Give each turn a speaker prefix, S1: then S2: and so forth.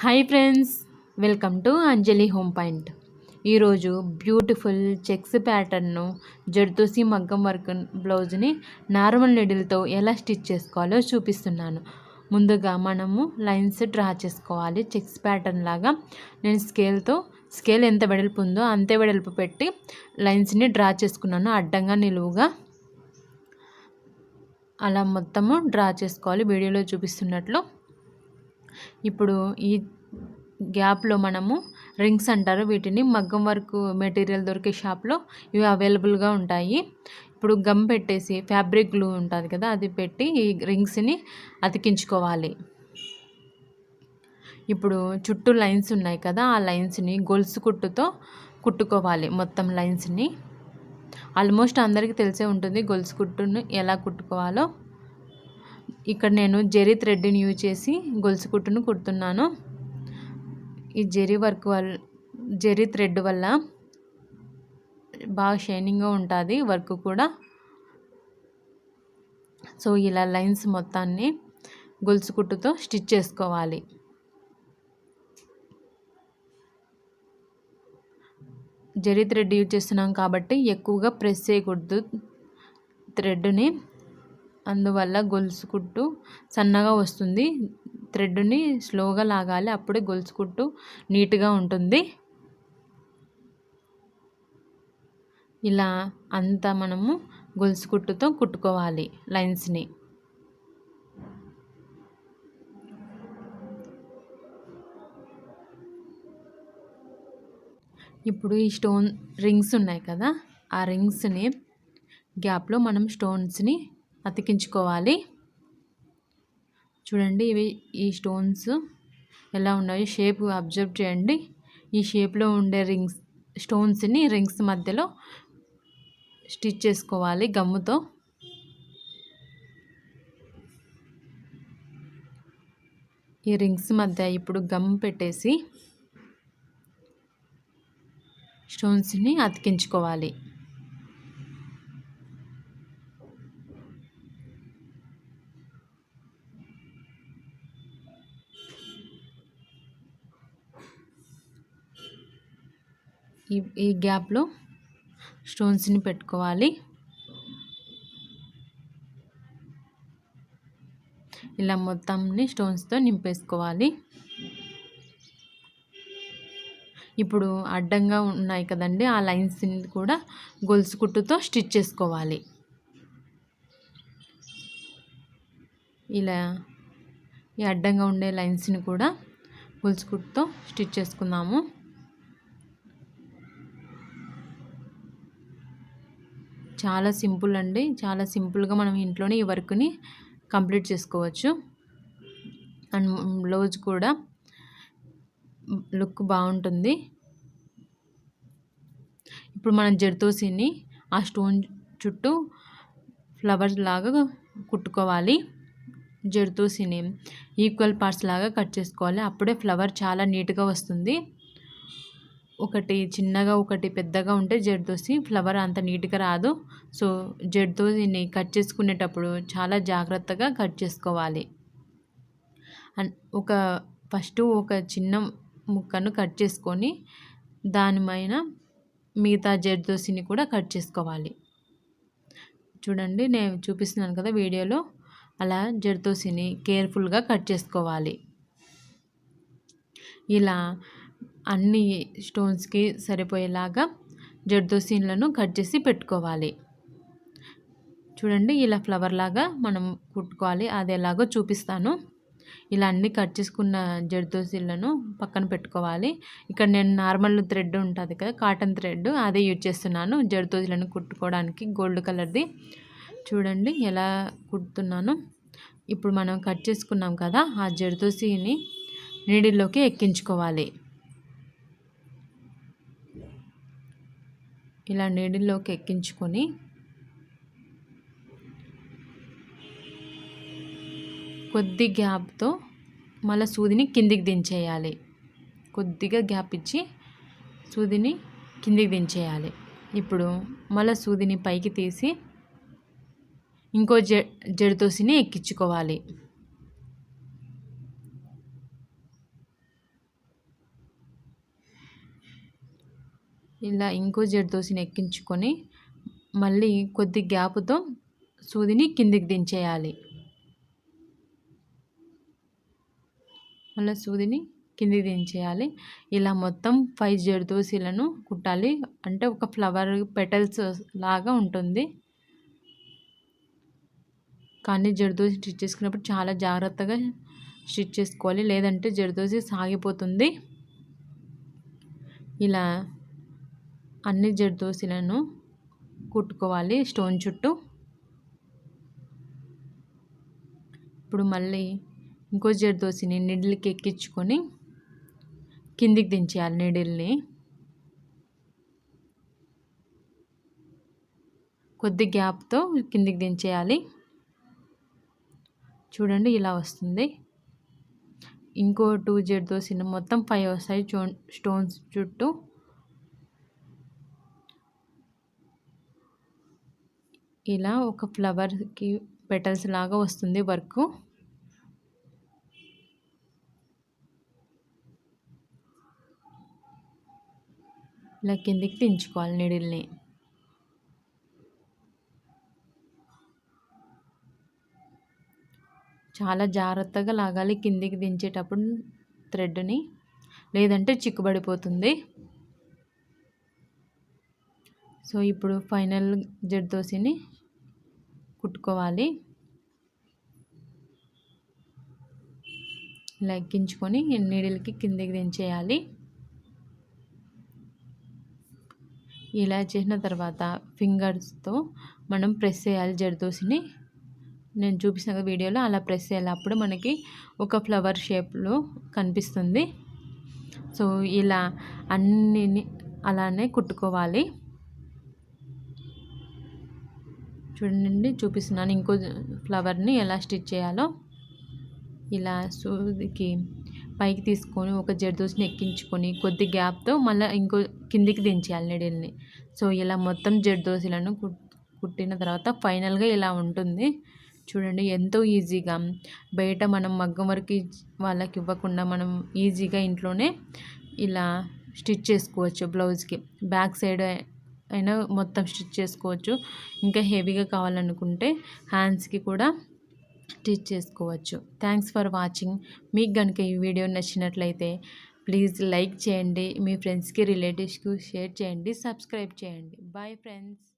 S1: Hi friends welcome to Anjali home point. ఈరోజు beautiful checks ప్యాటర్న్ను జర్దోసి మగ్గం వర్క్ బ్లౌజ్ని నార్మల్ నీడిల్తో ఎలా స్టిచ్ చేసుకోవాలో చూపిస్తున్నాను. ముందుగా మనము లైన్స్ డ్రా చేసుకోవాలి. చెక్స్ ప్యాటర్న్ లాగా నేను స్కేల్తో స్కేల్ ఎంత వెడల్పు ఉందో అంతే వెడల్పు పెట్టి లైన్స్ని డ్రా చేసుకున్నాను. అడ్డంగా నిలువుగా అలా మొత్తము డ్రా చేసుకోవాలి. వీడియోలో చూపిస్తున్నట్లు ఇప్పుడు ఈ గ్యాప్లో మనము రింగ్స్ అంటారు. వీటిని మగ్గం వర్క్ మెటీరియల్ దొరికే షాప్లో ఇవి అవైలబుల్గా ఉంటాయి. ఇప్పుడు గమ్ పెట్టేసి ఫ్యాబ్రిక్ గ్లూ ఉంటుంది కదా అది పెట్టి ఈ రింగ్స్ని అతికించుకోవాలి. ఇప్పుడు చుట్టూ లైన్స్ ఉన్నాయి కదా ఆ లైన్స్ని గొలుసు కుట్టుతో కుట్టుకోవాలి మొత్తం లైన్స్ని. ఆల్మోస్ట్ అందరికీ తెలిసే ఉంటుంది గొలుసు కుట్టును ఎలా కుట్టుకోవాలో. ఇక్కడ నేను జెరీ థ్రెడ్ని యూజ్ చేసి గొలుసు కుట్టును కుడుతున్నాను. ఈ జెరీ వర్క్ వల్ల జెరీ థ్రెడ్ వల్ల బాగా షైనింగ్గా ఉంటుంది వర్క్ కూడా. సో ఇలా లైన్స్ మొత్తాన్ని గొలుసు కుట్టుతో స్టిచ్ చేసుకోవాలి. జరీ థ్రెడ్ యూజ్ చేస్తున్నాం కాబట్టి ఎక్కువగా ప్రెస్ చేయకూడదు థ్రెడ్ని. అందువల్ల గొలుసు కుట్టు సన్నగా వస్తుంది. థ్రెడ్ని స్లోగా లాగాలి. అప్పుడే గొలుసు కుట్టు నీట్గా ఉంటుంది. ఇలా అంతా మనము గొలుసు కుట్టుతో కుట్టుకోవాలి లైన్స్ని. ఇప్పుడు ఈ స్టోన్ రింగ్స్ ఉన్నాయి కదా? ఆ రింగ్స్ని గ్యాప్లో మనం స్టోన్స్ని అతికించుకోవాలి. చూడండి ఇవి ఈ స్టోన్స్ ఎలా ఉన్నాయో షేప్ అబ్జర్వ్ చేయండి. ఈ షేప్లో ఉండే రింగ్స్ స్టోన్స్ని రింగ్స్ మధ్యలో స్టిచ్ చేసుకోవాలి గమ్ముతో. ఈ రింగ్స్ మధ్య ఇప్పుడు గమ్ పెట్టేసి స్టోన్స్ని అతికించుకోవాలి. ఈ ఈ గ్యాప్లో స్టోన్స్ని పెట్టుకోవాలి. ఇలా మొత్తంని స్టోన్స్తో నింపేసుకోవాలి. ఇప్పుడు అడ్డంగా ఉన్నాయి కదండి ఆ లైన్స్ని కూడా గొలుసు కుట్టుతో స్టిచ్ చేసుకోవాలి. ఇలా ఈ అడ్డంగా ఉండే లైన్స్ని కూడా గొలుసు కుట్టుతో స్టిచ్ చేసుకుందాము. చాలా సింపుల్ అండి. చాలా సింపుల్గా మనం ఇంట్లోనే ఈ వర్క్ని కంప్లీట్ చేసుకోవచ్చు. అండ్ బ్లౌజ్ కూడా లుక్ బాగుంటుంది. ఇప్పుడు మనం జర్దోసిని ఆ స్టోన్ చుట్టూ ఫ్లవర్స్ లాగా కుట్టుకోవాలి. జర్దోసిని ఈక్వల్ పార్ట్స్ లాగా కట్ చేసుకోవాలి. అప్పుడే ఫ్లవర్ చాలా నీట్గా వస్తుంది. ఒకటి చిన్నగా ఒకటి పెద్దగా ఉంటే జర్దోసి ఫ్లవర్ అంత నీట్గా రాదు. సో జర్దోసిని కట్ చేసుకునేటప్పుడు చాలా జాగ్రత్తగా కట్ చేసుకోవాలి. అండ్ ఒక ఫస్ట్ ఒక చిన్న ముక్కను కట్ చేసుకొని దానిపైన మిగతా జర్దోసిని కూడా కట్ చేసుకోవాలి. చూడండి నేను చూపిస్తున్నాను కదా వీడియోలో. అలా జర్దోసిని కేర్ఫుల్గా కట్ చేసుకోవాలి. ఇలా అన్ని స్టోన్స్కి సరిపోయేలాగా జర్దోసీన్లను కట్ చేసి పెట్టుకోవాలి. చూడండి ఇలా ఫ్లవర్ లాగా మనం కుట్టుకోవాలి. అది ఎలాగో చూపిస్తాను. ఇలా అన్ని కట్ చేసుకున్న జర్దోసీలను పక్కన పెట్టుకోవాలి. ఇక్కడ నేను నార్మల్ థ్రెడ్ ఉంటుంది కదా కాటన్ థ్రెడ్ అదే యూజ్ చేస్తున్నాను జర్దోసీలను కుట్టుకోవడానికి గోల్డ్ కలర్ది. చూడండి ఎలా కుడుతున్నాను. ఇప్పుడు మనం కట్ చేసుకున్నాం కదా ఆ జర్దోసీని నీడిల్లోకి ఎక్కించుకోవాలి. ఇలా నీడిల్లోకి ఎక్కించుకొని కొద్ది గ్యాప్తో మళ్ళీ సూదిని కిందికి దించేయాలి. కొద్దిగా గ్యాప్ ఇచ్చి సూదిని కిందికి దించేయాలి. ఇప్పుడు మళ్ళీ సూదిని పైకి తీసి ఇంకో జ జడితోసిని ఎక్కించుకోవాలి. ఇలా ఇంకో జర్దోసిని ఎక్కించుకొని మళ్ళీ కొద్ది గ్యాప్తో సూదిని కిందికి దించేయాలి. మళ్ళీ సూదిని కిందికి దించేయాలి. ఇలా మొత్తం ఫైవ్ జర్దోసీలను కుట్టాలి. అంటే ఒక ఫ్లవర్ పెటల్స్ లాగా ఉంటుంది. కానీ జర్దోసి స్టిచ్ చేసుకున్నప్పుడు చాలా జాగ్రత్తగా స్టిచ్ చేసుకోవాలి. లేదంటే జర్దోసి సాగిపోతుంది. ఇలా అన్ని జర్దోసిలను కుట్టుకోవాలి స్టోన్ చుట్టూ. ఇప్పుడు మళ్ళీ ఇంకో జర్దోసిని నిడిల్కి ఎక్కించుకొని కిందికి దించేయాలి నిడిల్ని. కొద్ది గ్యాప్తో కిందికి దించేయాలి. చూడండి ఇలా వస్తుంది. ఇంకో టూ జర్దోసిన మొత్తం ఫైవ్ వస్తాయి స్టోన్స్ చుట్టూ. ఇలా ఒక ఫ్లవర్కి పెటల్స్ లాగా వస్తుంది వర్క్. ఇలా కిందికి దించుకోవాలి నీడిల్ని. చాలా జాగ్రత్తగా లాగాలి కిందికి దించేటప్పుడు థ్రెడ్ని. లేదంటే చిక్కుబడిపోతుంది. సో ఇప్పుడు ఫైనల్ జడ్దోసిని కుట్టుకోవాలి. లెగ్గించుకొని నీడిల్కి కిందికి దించేయాలి. ఇలా చేసిన తర్వాత ఫింగర్స్తో మనం ప్రెస్ చేయాలి జర్దోసిని నేను చూపిస్తున్న వీడియోలో అలా ప్రెస్ చేయాలి అప్పుడు మనకి ఒక ఫ్లవర్ షేప్లో కనిపిస్తుంది. సో ఇలా అన్నిని అలానే కుట్టుకోవాలి. చూడండి చూపిస్తున్నాను. ఇంకో ఫ్లవర్ని ఎలా స్టిచ్ చేయాలో. ఇలా సూదికి పైకి తీసుకొని ఒక జర్దోస్ని ఎక్కించుకొని కొద్ది గ్యాప్తో మళ్ళీ ఇంకో కిందికి దించేయాలి నీడిల్ని. సో ఇలా మొత్తం జర్దోసులను కుట్టిన తర్వాత ఫైనల్గా ఇలా ఉంటుంది. చూడండి ఎంతో ఈజీగా. బయట మనం మగ్గం వరకు వాళ్ళకి ఇవ్వకుండా మనం ఈజీగా ఇంట్లోనే ఇలా స్టిచ్ చేసుకోవచ్చు బ్లౌజ్కి. బ్యాక్ సైడ్ అయినా మొత్తం స్టిచ్ చేసుకోవచ్చు. ఇంకా హెవీగా కావాలనుకుంటే హ్యాండ్స్కి కూడా స్టిచ్ చేసుకోవచ్చు. Thanks for watching. మీకు కనుక ఈ వీడియో నచ్చినట్లయితే ప్లీజ్ లైక్ చేయండి. మీ ఫ్రెండ్స్కి రిలేటివ్స్కి షేర్ చేయండి. సబ్స్క్రైబ్ చేయండి. Bye friends.